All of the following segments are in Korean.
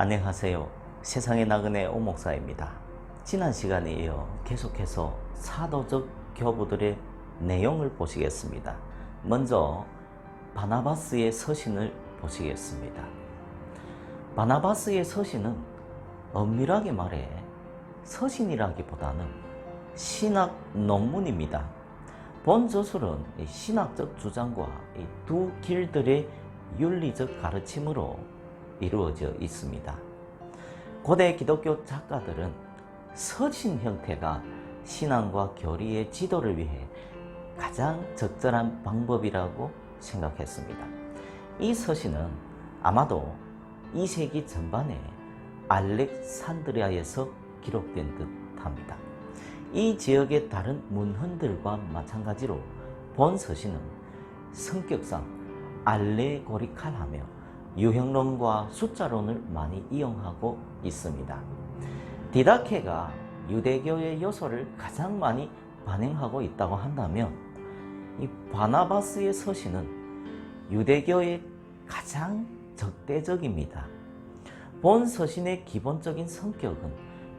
안녕하세요. 세상의 나그네 오목사입니다. 지난 시간에 이어 계속해서 사도적 교부들의 내용을 보시겠습니다. 먼저 바나바스의 서신을 보시겠습니다. 바나바스의 서신은 엄밀하게 말해 서신이라기보다는 신학 논문입니다. 본 저술은 이 신학적 주장과 이두 길들의 윤리적 가르침으로 이루어져 있습니다. 고대 기독교 작가들은 서신 형태가 신앙과 교리의 지도를 위해 가장 적절한 방법이라고 생각했습니다. 이 서신은 아마도 2세기 전반에 알렉산드리아에서 기록된 듯 합니다. 이 지역의 다른 문헌들과 마찬가지로 본 서신은 성격상 알레고리칼하며 유형론과 숫자론을 많이 이용하고 있습니다. 디다케가 유대교의 요소를 가장 많이 반영하고 있다고 한다면 이 바나바스의 서신은 유대교의 가장 적대적입니다. 본 서신의 기본적인 성격은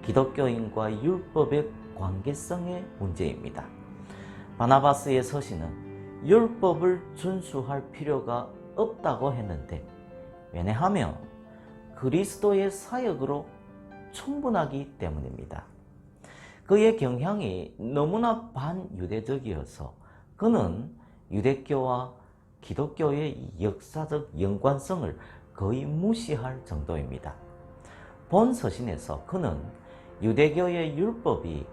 기독교인과 율법의 관계성의 문제입니다. 바나바스의 서신은 율법을 준수할 필요가 없다고 했는데 왜냐하면 그리스도의 사역으로 충분하기 때문입니다. 그의 경향이 너무나 반유대적이어서 그는 유대교와 기독교의 역사적 연관성을 거의 무시할 정도입니다. 본 서신에서 그는 유대교의 율법이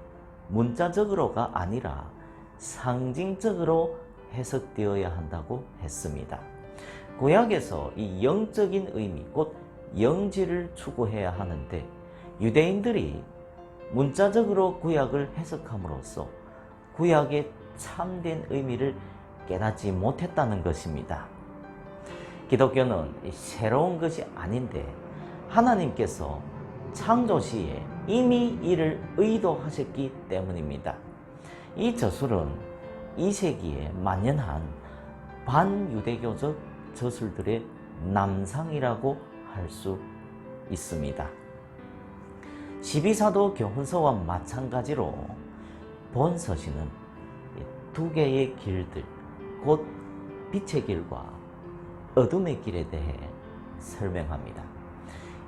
문자적으로가 아니라 상징적으로 해석되어야 한다고 했습니다. 구약에서 이 영적인 의미, 곧 영지를 추구해야 하는데 유대인들이 문자적으로 구약을 해석함으로써 구약의 참된 의미를 깨닫지 못했다는 것입니다. 기독교는 새로운 것이 아닌데 하나님께서 창조 시에 이미 이를 의도하셨기 때문입니다. 이 저술은 2세기에 만연한 반유대교적 저술들의 남상이라고 할 수 있습니다. 12사도 교훈서와 마찬가지로 본 서신은 두 개의 길들, 곧 빛의 길과 어둠의 길에 대해 설명합니다.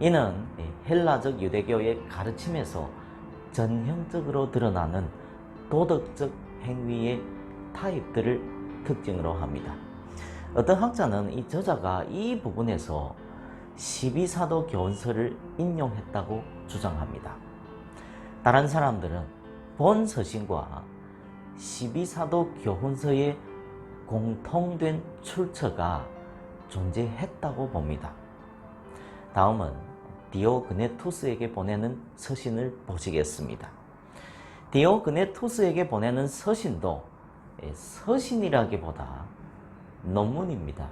이는 헬라적 유대교의 가르침에서 전형적으로 드러나는 도덕적 행위의 타입들을 특징으로 합니다. 어떤 학자는 이 저자가 이 부분에서 12사도 교훈서를 인용했다고 주장합니다. 다른 사람들은 본 서신과 12사도 교훈서의 공통된 출처가 존재했다고 봅니다. 다음은 디오그네투스에게 보내는 서신을 보시겠습니다. 디오그네투스에게 보내는 서신도 서신이라기보다 논문입니다.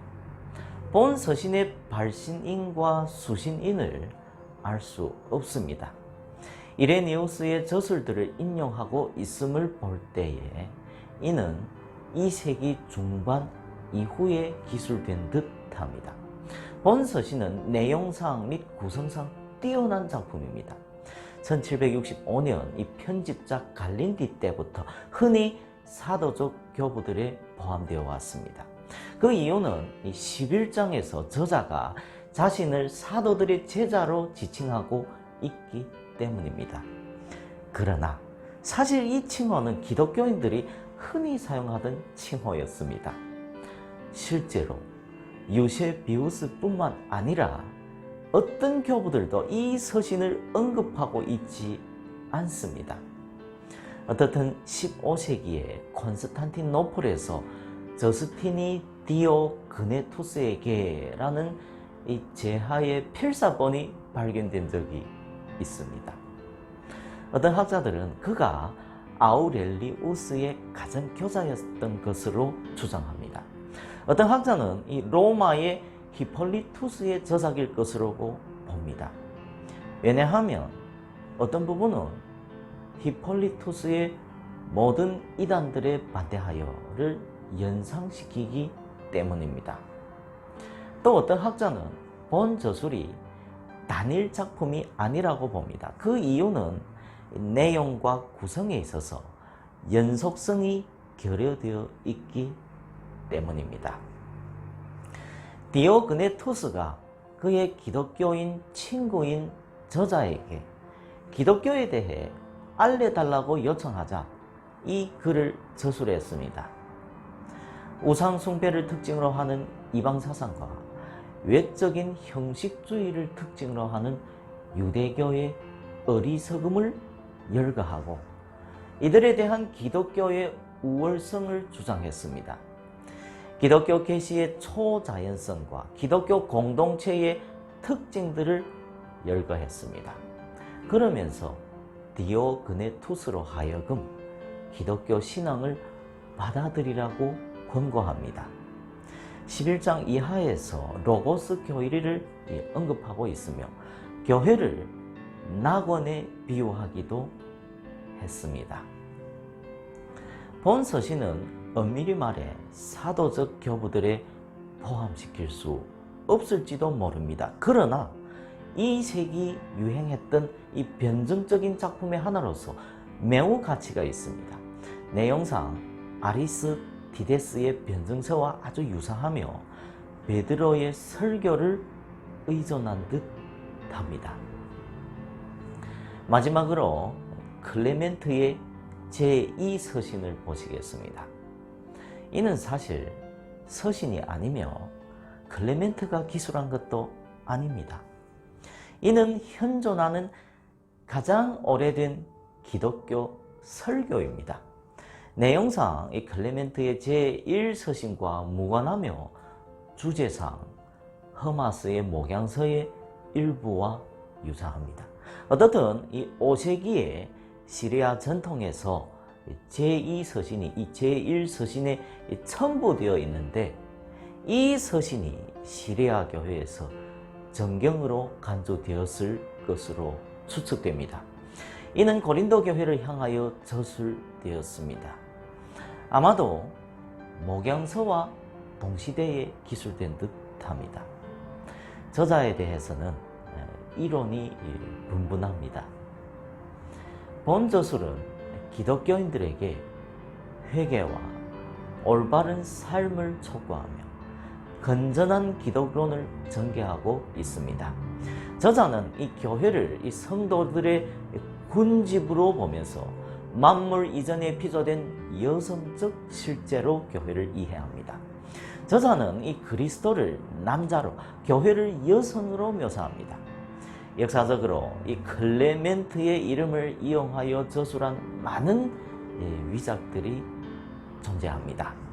본 서신의 발신인과 수신인을 알 수 없습니다. 이레니우스의 저술들을 인용하고 있음을 볼 때에 이는 2세기 중반 이후에 기술된 듯 합니다. 본 서신은 내용상 및 구성상 뛰어난 작품입니다. 1765년 이 편집자 갈린디 때부터 흔히 사도적 교부들에 포함되어 왔습니다. 그 이유는 이 11장에서 저자가 자신을 사도들의 제자로 지칭하고 있기 때문입니다. 그러나 사실 이 칭호는 기독교인들이 흔히 사용하던 칭호였습니다. 실제로 유세비우스뿐만 아니라 어떤 교부들도 이 서신을 언급하고 있지 않습니다. 어떻든 15세기에 콘스탄티노플에서 저스티니 디오 그네투스에게라는 이 제하의 필사본이 발견된 적이 있습니다. 어떤 학자들은 그가 아우렐리우스의 가장 교자였던 것으로 주장합니다. 어떤 학자는 이 로마의 히폴리투스의 저작일 것으로 봅니다. 왜냐하면 어떤 부분은 히폴리투스의 모든 이단들의 반대하여를 연상시키기 때문입니다. 또 어떤 학자는 본 저술이 단일 작품이 아니라고 봅니다. 그 이유는 내용과 구성에 있어서 연속성이 결여되어 있기 때문입니다. 디오그네토스가 그의 기독교인 친구인 저자에게 기독교에 대해 알려달라고 요청하자 이 글을 저술했습니다. 우상 숭배를 특징으로 하는 이방 사상과 외적인 형식주의를 특징으로 하는 유대교의 어리석음을 열거하고 이들에 대한 기독교의 우월성을 주장했습니다. 기독교 계시의 초자연성과 기독교 공동체의 특징들을 열거했습니다. 그러면서 디오그네투스로 하여금 기독교 신앙을 받아들이라고 권고합니다. 11장 이하에서 로고스 교리를 언급하고 있으며 교회를 낙원에 비유하기도 했습니다. 본 서신은 엄밀히 말해 사도적 교부들에 포함시킬 수 없을지도 모릅니다. 그러나 이 세기 유행했던 이 변증적인 작품의 하나로서 매우 가치가 있습니다. 내용상 아리스 티데스의 변증서와 아주 유사하며 베드로의 설교를 의존한 듯 합니다. 마지막으로 클레멘트의 제2서신을 보시겠습니다. 이는 사실 서신이 아니며 클레멘트가 기술한 것도 아닙니다. 이는 현존하는 가장 오래된 기독교 설교입니다. 내용상 이 클레멘트의 제1서신과 무관하며 주제상 허마스의 목양서의 일부와 유사합니다. 어떻든 이 5세기에 시리아 전통에서 제2서신이 이 제1서신에 첨부되어 있는데 이 서신이 시리아 교회에서 정경으로 간주되었을 것으로 추측됩니다. 이는 고린도 교회를 향하여 저술되었습니다. 아마도 목양서와 동시대에 기술된 듯합니다. 저자에 대해서는 이론이 분분합니다. 본 저술은 기독교인들에게 회개와 올바른 삶을 촉구하며 건전한 기독론을 전개하고 있습니다. 저자는 이 교회를 이 성도들의 군집으로 보면서 만물 이전에 피조된 여성적 실제로 교회를 이해합니다. 저자는 이 그리스도를 남자로, 교회를 여성으로 묘사합니다. 역사적으로 이 클레멘트의 이름을 이용하여 저술한 많은 예, 위작들이 존재합니다.